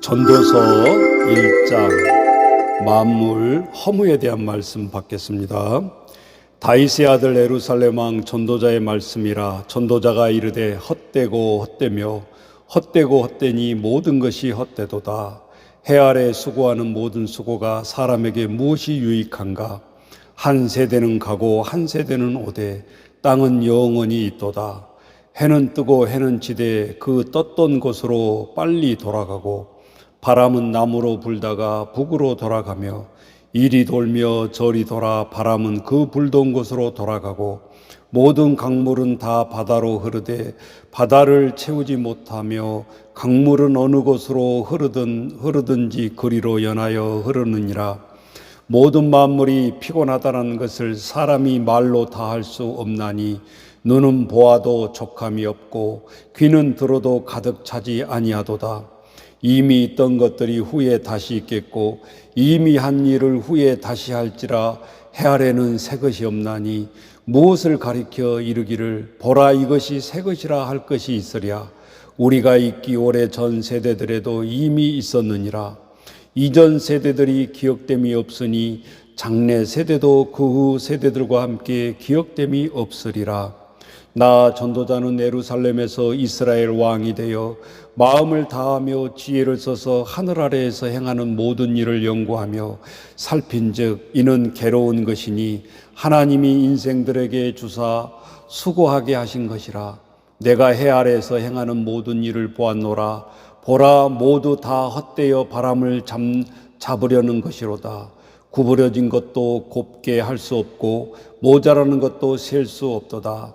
전도서 1장 만물 허무에 대한 말씀 받겠습니다. 다윗의 아들 에루살렘 왕 전도자의 말씀이라 전도자가 이르되 헛되고 헛되며 헛되고 헛되니 모든 것이 헛되도다. 해 아래 수고하는 모든 수고가 사람에게 무엇이 유익한가? 한 세대는 가고 한 세대는 오되 땅은 영원히 있도다. 해는 뜨고 해는 지되 그 떴던 곳으로 빨리 돌아가고 바람은 남으로 불다가 북으로 돌아가며 이리 돌며 저리 돌아 바람은 그 불던 곳으로 돌아가고 모든 강물은 다 바다로 흐르되 바다를 채우지 못하며 강물은 어느 곳으로 흐르든 흐르든지 그리로 연하여 흐르느니라 모든 만물이 피곤하다는 것을 사람이 말로 다 할 수 없나니 눈은 보아도 족함이 없고 귀는 들어도 가득 차지 아니하도다. 이미 있던 것들이 후에 다시 있겠고 이미 한 일을 후에 다시 할지라 해 아래는 새 것이 없나니 무엇을 가리켜 이르기를 보라 이것이 새 것이라 할 것이 있으랴 우리가 있기 오래 전 세대들에도 이미 있었느니라 이전 세대들이 기억됨이 없으니 장래 세대도 그 후 세대들과 함께 기억됨이 없으리라. 나 전도자는 예루살렘에서 이스라엘 왕이 되어 마음을 다하며 지혜를 써서 하늘 아래에서 행하는 모든 일을 연구하며 살핀즉 이는 괴로운 것이니 하나님이 인생들에게 주사 수고하게 하신 것이라. 내가 해 아래에서 행하는 모든 일을 보았노라. 보라 모두 다 헛되어 바람을 잡, 잡으려는 것이로다. 구부려진 것도 곱게 할 수 없고 모자라는 것도 셀 수 없도다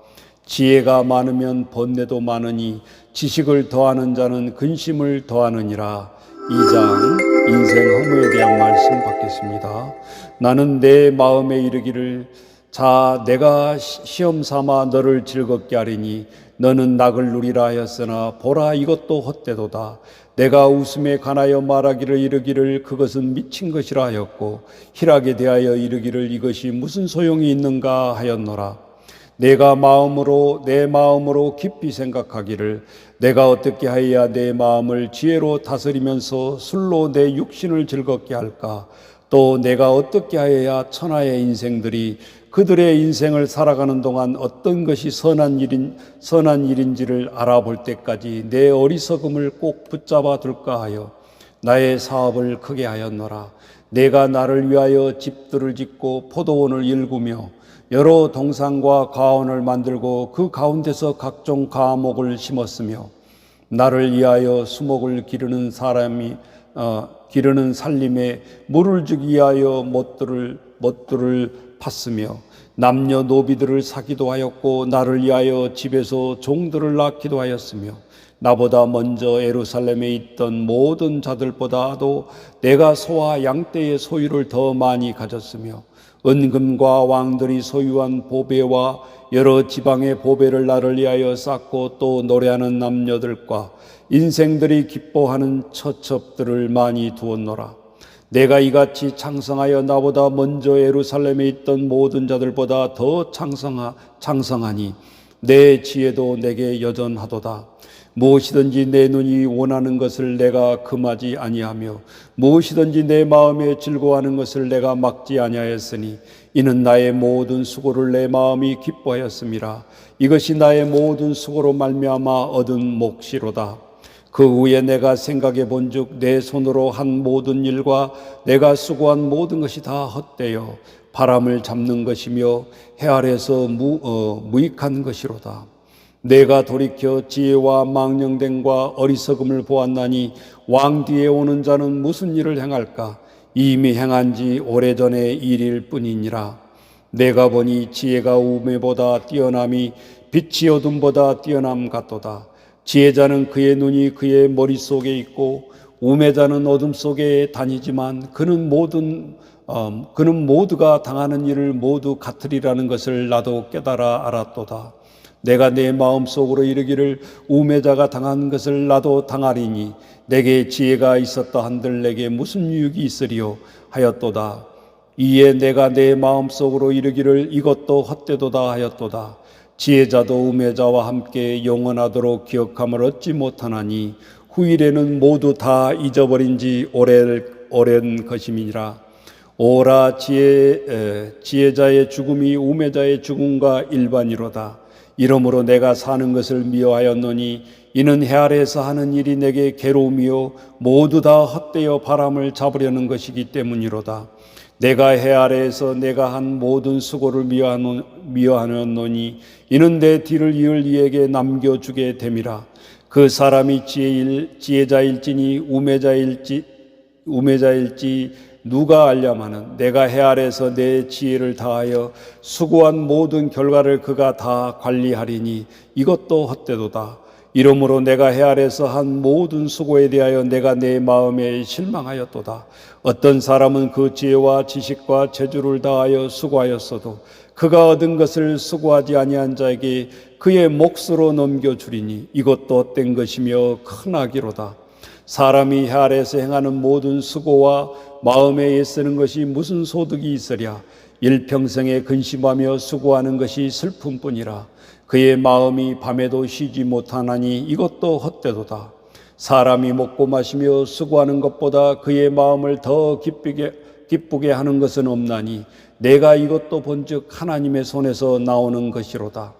지혜가 많으면 번뇌도 많으니 지식을 더하는 자는 근심을 더하느니라. 2장 인생 허무에 대한 말씀 받겠습니다. 나는 내 마음에 이르기를 자 내가 시험 삼아 너를 즐겁게 하리니 너는 낙을 누리라 하였으나 보라 이것도 헛되도다. 내가 웃음에 관하여 말하기를 이르기를 그것은 미친 것이라 하였고 희락에 대하여 이르기를 이것이 무슨 소용이 있는가 하였노라. 내가 마음으로 내 마음으로 깊이 생각하기를 내가 어떻게 하여야 내 마음을 지혜로 다스리면서 술로 내 육신을 즐겁게 할까? 또 내가 어떻게 하여야 천하의 인생들이 그들의 인생을 살아가는 동안 어떤 것이 선한 일인 선한 일인지를 알아볼 때까지 내 어리석음을 꼭 붙잡아 둘까 하여 나의 사업을 크게 하였노라. 내가 나를 위하여 집들을 짓고 포도원을 일구며 여러 동산과 가원을 만들고 그 가운데서 각종 과목을 심었으며 나를 위하여 수목을 기르는 사람이 어, 기르는 살림에 물을 주기 위하여 못들을 못들을 팠으며 남녀 노비들을 사기도 하였고 나를 위하여 집에서 종들을 낳기도 하였으며 나보다 먼저 예루살렘에 있던 모든 자들보다도 내가 소와 양떼의 소유를 더 많이 가졌으며 은금과 왕들이 소유한 보배와 여러 지방의 보배를 나를 위하여 쌓고 또 노래하는 남녀들과 인생들이 기뻐하는 처첩들을 많이 두었노라. 내가 이같이 창성하여 나보다 먼저 예루살렘에 있던 모든 자들보다 더 창성하, 창성하니 내 지혜도 내게 여전하도다. 무엇이든지 내 눈이 원하는 것을 내가 금하지 아니하며 무엇이든지 내 마음에 즐거워하는 것을 내가 막지 아니하였으니 이는 나의 모든 수고를 내 마음이 기뻐하였음이라. 이것이 나의 모든 수고로 말미암아 얻은 몫이로다. 그 후에 내가 생각해 본즉 내 손으로 한 모든 일과 내가 수고한 모든 것이 다 헛되어 바람을 잡는 것이며 해 아래서 무, 어, 무익한 것이로다 내가 돌이켜 지혜와 망령됨과 어리석음을 보았나니 왕 뒤에 오는 자는 무슨 일을 행할까? 이미 행한 지 오래전의 일일 뿐이니라. 내가 보니 지혜가 우매보다 뛰어남이 빛이 어둠보다 뛰어남 같도다. 지혜자는 그의 눈이 그의 머릿속에 있고 우매자는 어둠 속에 다니지만 그는 모든 어, 그는 모두가 당하는 일을 모두 같으리라는 것을 나도 깨달아 알았도다. 내가 내 마음 속으로 이르기를 우매자가 당한 것을 나도 당하리니 내게 지혜가 있었다 한들 내게 무슨 유익이 있으리요 하였도다. 이에 내가 내 마음 속으로 이르기를 이것도 헛되도다 하였도다. 지혜자도 우매자와 함께 영원하도록 기억함을 얻지 못하나니 후일에는 모두 다 잊어버린 지 오래, 오랜 것임이니라. 오라 지혜, 에, 지혜자의 죽음이 우매자의 죽음과 일반이로다. 이러므로 내가 사는 것을 미워하였노니 이는 해 아래에서 하는 일이 내게 괴로움이요 모두 다 헛되어 바람을 잡으려는 것이기 때문이로다. 내가 해 아래에서 내가 한 모든 수고를 미워하노- 미워하였노니 이는 내 뒤를 이을 이에게 남겨주게 됨이라. 그 사람이 지혜일, 지혜자일지니 우매자일지 우매자일지 누가 알려마는 내가 해 아래서 내 지혜를 다하여 수고한 모든 결과를 그가 다 관리하리니 이것도 헛되도다. 이러므로 내가 해 아래서 한 모든 수고에 대하여 내가 내 마음에 실망하였도다. 어떤 사람은 그 지혜와 지식과 재주를 다하여 수고하였어도 그가 얻은 것을 수고하지 아니한 자에게 그의 몫으로 넘겨 주리니 이것도 헛된 것이며 큰 악이로다. 사람이 해 아래에서 행하는 모든 수고와 마음에 애쓰는 것이 무슨 소득이 있으랴. 일평생에 근심하며 수고하는 것이 슬픔뿐이라. 그의 마음이 밤에도 쉬지 못하나니 이것도 헛되도다. 사람이 먹고 마시며 수고하는 것보다 그의 마음을 더 기쁘게 기쁘게 하는 것은 없나니 내가 이것도 본즉 하나님의 손에서 나오는 것이로다.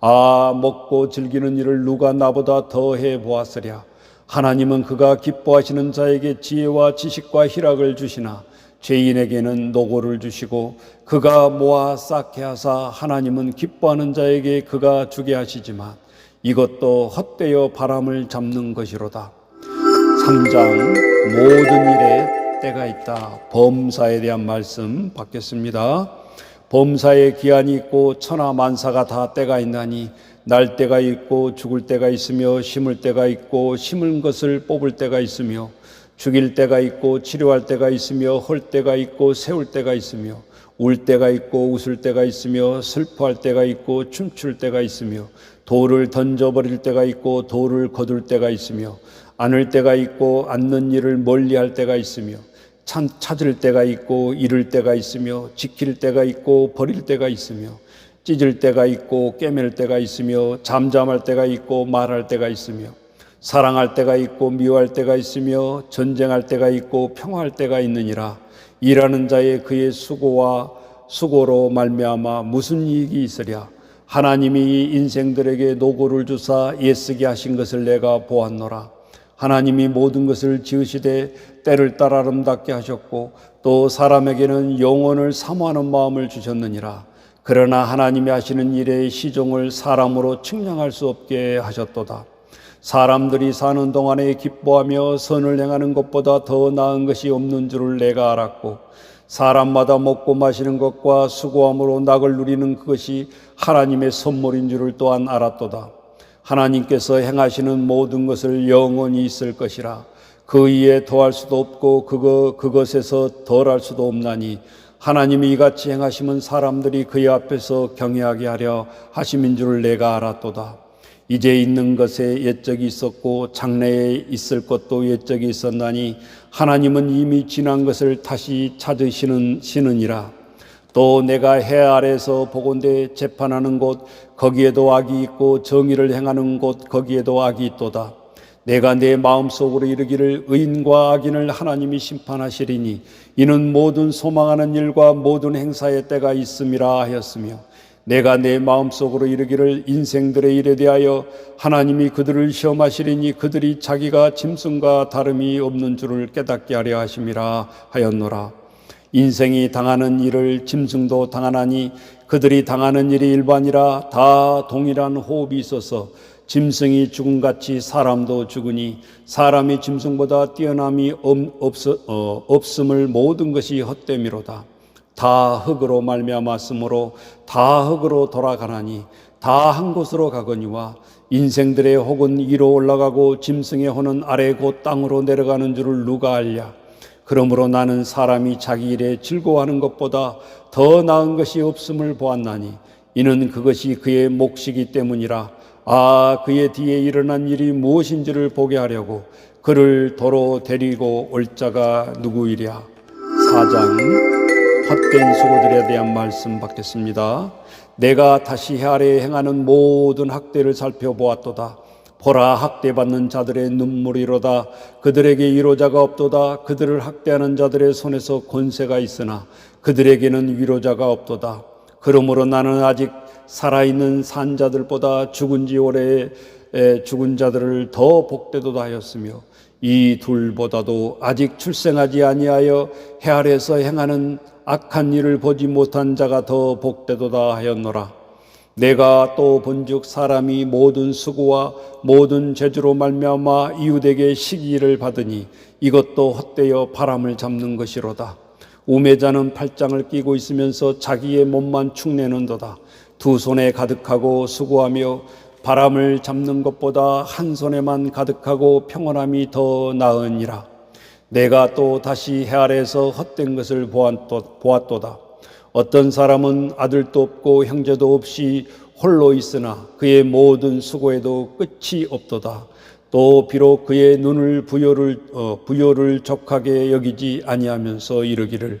아 먹고 즐기는 일을 누가 나보다 더 해 보았으랴 하나님은 그가 기뻐하시는 자에게 지혜와 지식과 희락을 주시나 죄인에게는 노고를 주시고 그가 모아 쌓게 하사 하나님은 기뻐하는 자에게 그가 주게 하시지만 이것도 헛되어 바람을 잡는 것이로다. 3장 모든 일에 때가 있다. 범사에 대한 말씀 받겠습니다. 범사에 기한이 있고 천하 만사가 다 때가 있나니 날 때가 있고 죽을 때가 있으며 심을 때가 있고 심은 것을 뽑을 때가 있으며 죽일 때가 있고 치료할 때가 있으며 헐 때가 있고 세울 때가 있으며 울 때가 있고 웃을 때가 있으며 슬퍼할 때가 있고 춤출 때가 있으며 돌을 던져버릴 때가 있고 돌을 거둘 때가 있으며 안을 때가 있고 앉는 일을 멀리할 때가 있으며 참 찾을 때가 있고 잃을 때가 있으며 지킬 때가 있고 버릴 때가 있으며 찢을 때가 있고 깨맬 때가 있으며 잠잠할 때가 있고 말할 때가 있으며 사랑할 때가 있고 미워할 때가 있으며 전쟁할 때가 있고 평화할 때가 있느니라. 일하는 자의 그의 수고와 수고로 말미암아 무슨 이익이 있으랴? 하나님이 이 인생들에게 노고를 주사 애쓰게 하신 것을 내가 보았노라. 하나님이 모든 것을 지으시되 때를 따라 아름답게 하셨고 또 사람에게는 영원을 사모하는 마음을 주셨느니라 그러나 하나님이 하시는 일의 시종을 사람으로 측량할 수 없게 하셨도다. 사람들이 사는 동안에 기뻐하며 선을 행하는 것보다 더 나은 것이 없는 줄을 내가 알았고 사람마다 먹고 마시는 것과 수고함으로 낙을 누리는 그것이 하나님의 선물인 줄을 또한 알았도다. 하나님께서 행하시는 모든 것을 영원히 있을 것이라 그 이에 더할 수도 없고 그거 그것에서 덜할 수도 없나니 하나님이 이같이 행하시면 사람들이 그의 앞에서 경외하게 하려 하심인 줄을 내가 알았도다. 이제 있는 것에 옛적이 있었고 장래에 있을 것도 옛적이 있었나니 하나님은 이미 지난 것을 다시 찾으시는 시느니라. 또 내가 해 아래서 보건대 재판하는 곳 거기에도 악이 있고 정의를 행하는 곳 거기에도 악이 있도다. 내가 내 마음속으로 이르기를 의인과 악인을 하나님이 심판하시리니 이는 모든 소망하는 일과 모든 행사의 때가 있음이라 하였으며 내가 내 마음속으로 이르기를 인생들의 일에 대하여 하나님이 그들을 시험하시리니 그들이 자기가 짐승과 다름이 없는 줄을 깨닫게 하려 하심이라 하였노라. 인생이 당하는 일을 짐승도 당하나니 그들이 당하는 일이 일반이라 다 동일한 호흡이 있어서 짐승이 죽음같이 사람도 죽으니 사람이 짐승보다 뛰어남이 없, 어, 없음을 모든 것이 헛됨이로다. 다 흙으로 말미암았으므로 다 흙으로 돌아가나니 다 한 곳으로 가거니와 인생들의 혹은 위로 올라가고 짐승의 호는 아래 곧 땅으로 내려가는 줄을 누가 알랴 그러므로 나는 사람이 자기 일에 즐거워하는 것보다 더 나은 것이 없음을 보았나니 이는 그것이 그의 몫이기 때문이라 아 그의 뒤에 일어난 일이 무엇인지를 보게 하려고 그를 도로 데리고 올 자가 누구이랴 사장 헛된 수고들에 대한 말씀 받겠습니다. 내가 다시 해아래 행하는 모든 학대를 살펴보았도다. 보라 학대받는 자들의 눈물이로다. 그들에게 위로자가 없도다. 그들을 학대하는 자들의 손에서 권세가 있으나 그들에게는 위로자가 없도다. 그러므로 나는 아직 살아있는 산자들보다 죽은 지 오래 죽은 자들을 더 복되도다 하였으며 이 둘보다도 아직 출생하지 아니하여 해 아래서 행하는 악한 일을 보지 못한 자가 더 복되도다 하였노라. 내가 또 본즉 사람이 모든 수고와 모든 재주로 말미암아 이웃에게 시기를 받으니 이것도 헛되어 바람을 잡는 것이로다. 우매자는 팔짱을 끼고 있으면서 자기의 몸만 축내는도다. 두 손에 가득하고 수고하며 바람을 잡는 것보다 한 손에만 가득하고 평온함이 더 나으니라. 내가 또 다시 해 아래에서 헛된 것을 보았도다. 어떤 사람은 아들도 없고 형제도 없이 홀로 있으나 그의 모든 수고에도 끝이 없도다. 또 비록 그의 눈을 부여를 어, 부여를 적하게 여기지 아니하면서 이르기를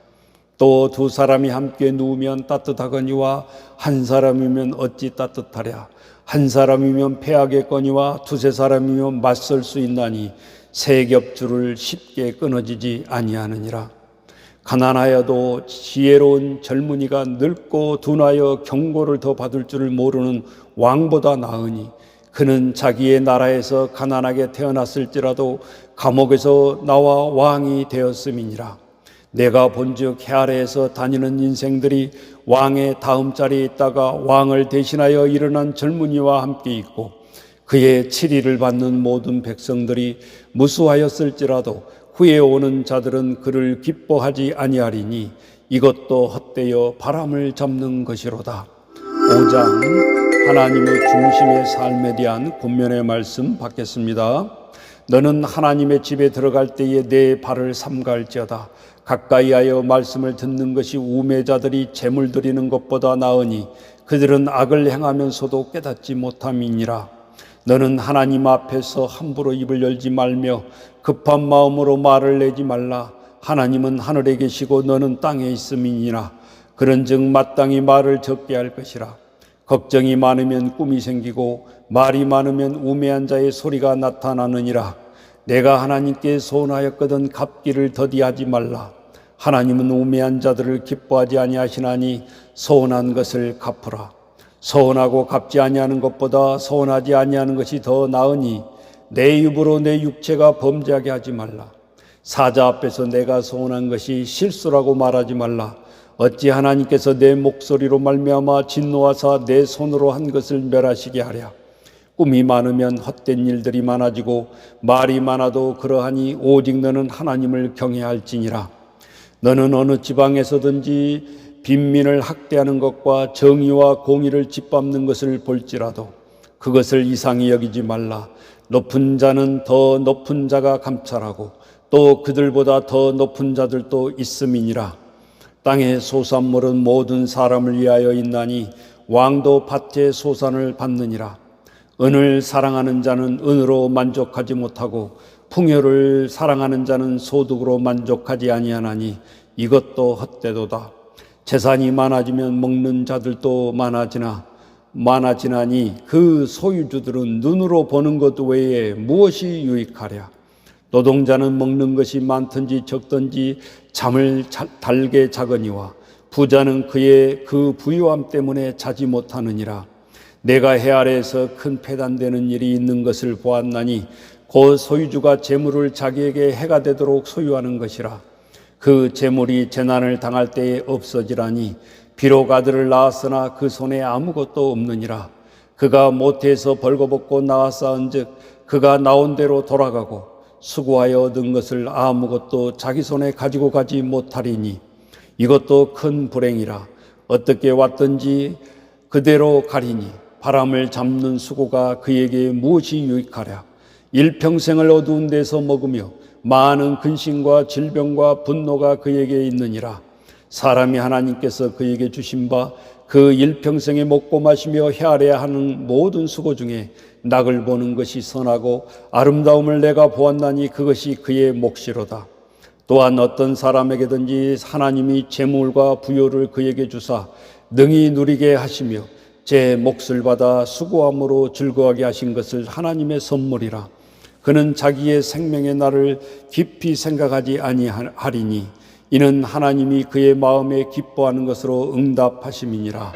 또 두 사람이 함께 누우면 따뜻하거니와 한 사람이면 어찌 따뜻하랴. 한 사람이면 패하겠거니와 두세 사람이면 맞설 수 있나니 세 겹줄을 쉽게 끊어지지 아니하느니라. 가난하여도 지혜로운 젊은이가 늙고 둔하여 경고를 더 받을 줄을 모르는 왕보다 나으니 그는 자기의 나라에서 가난하게 태어났을지라도 감옥에서 나와 왕이 되었음이니라. 내가 본즉 해 아래에서 다니는 인생들이 왕의 다음 자리에 있다가 왕을 대신하여 일어난 젊은이와 함께 있고 그의 치리를 받는 모든 백성들이 무수하였을지라도 후에 오는 자들은 그를 기뻐하지 아니하리니 이것도 헛되어 바람을 잡는 것이로다. 5장 하나님의 중심의 삶에 대한 본면의 말씀 받겠습니다. 너는 하나님의 집에 들어갈 때에 내 발을 삼갈지어다. 가까이하여 말씀을 듣는 것이 우매자들이 재물 드리는 것보다 나으니 그들은 악을 행하면서도 깨닫지 못함이니라. 너는 하나님 앞에서 함부로 입을 열지 말며 급한 마음으로 말을 내지 말라. 하나님은 하늘에 계시고 너는 땅에 있음이니라. 그런즉 마땅히 말을 적게 할 것이라. 걱정이 많으면 꿈이 생기고 말이 많으면 우매한 자의 소리가 나타나느니라. 내가 하나님께 소원하였거든 갚기를 더디하지 말라. 하나님은 우매한 자들을 기뻐하지 아니하시나니 소원한 것을 갚으라. 서운하고 갚지 아니하는 것보다 서운하지 아니하는 것이 더 나으니 내 입으로 내 육체가 범죄하게 하지 말라. 사자 앞에서 내가 서운한 것이 실수라고 말하지 말라. 어찌 하나님께서 내 목소리로 말미암아 진노하사 내 손으로 한 것을 멸하시게 하랴. 꿈이 많으면 헛된 일들이 많아지고 말이 많아도 그러하니 오직 너는 하나님을 경외할지니라. 너는 어느 지방에서든지 빈민을 학대하는 것과 정의와 공의를 짓밟는 것을 볼지라도 그것을 이상히 여기지 말라. 높은 자는 더 높은 자가 감찰하고 또 그들보다 더 높은 자들도 있음이니라. 땅의 소산물은 모든 사람을 위하여 있나니 왕도 밭의 소산을 받느니라. 은을 사랑하는 자는 은으로 만족하지 못하고 풍요를 사랑하는 자는 소득으로 만족하지 아니하나니 이것도 헛되도다. 재산이 많아지면 먹는 자들도 많아지나 많아지나니 그 소유주들은 눈으로 보는 것 외에 무엇이 유익하랴? 노동자는 먹는 것이 많든지 적든지 잠을 달게 자거니와 부자는 그의 그 부유함 때문에 자지 못하느니라. 내가 해 아래에서 큰 폐단되는 일이 있는 것을 보았나니 곧 소유주가 재물을 자기에게 해가 되도록 소유하는 것이라. 그 재물이 재난을 당할 때에 없어지라니 비록 아들을 낳았으나 그 손에 아무것도 없느니라. 그가 모태에서 벌거벗고 나왔사은즉 그가 나온 대로 돌아가고 수고하여 얻은 것을 아무것도 자기 손에 가지고 가지 못하리니 이것도 큰 불행이라. 어떻게 왔든지 그대로 가리니 바람을 잡는 수고가 그에게 무엇이 유익하랴 일평생을 어두운 데서 먹으며 많은 근심과 질병과 분노가 그에게 있느니라 사람이 하나님께서 그에게 주신 바 그 일평생에 먹고 마시며 헤아려야 하는 모든 수고 중에 낙을 보는 것이 선하고 아름다움을 내가 보았나니 그것이 그의 몫이로다. 또한 어떤 사람에게든지 하나님이 재물과 부요를 그에게 주사 능히 누리게 하시며 제 몫을 받아 수고함으로 즐거워하게 하신 것을 하나님의 선물이라. 그는 자기의 생명의 날을 깊이 생각하지 아니하리니 이는 하나님이 그의 마음에 기뻐하는 것으로 응답하심이니라.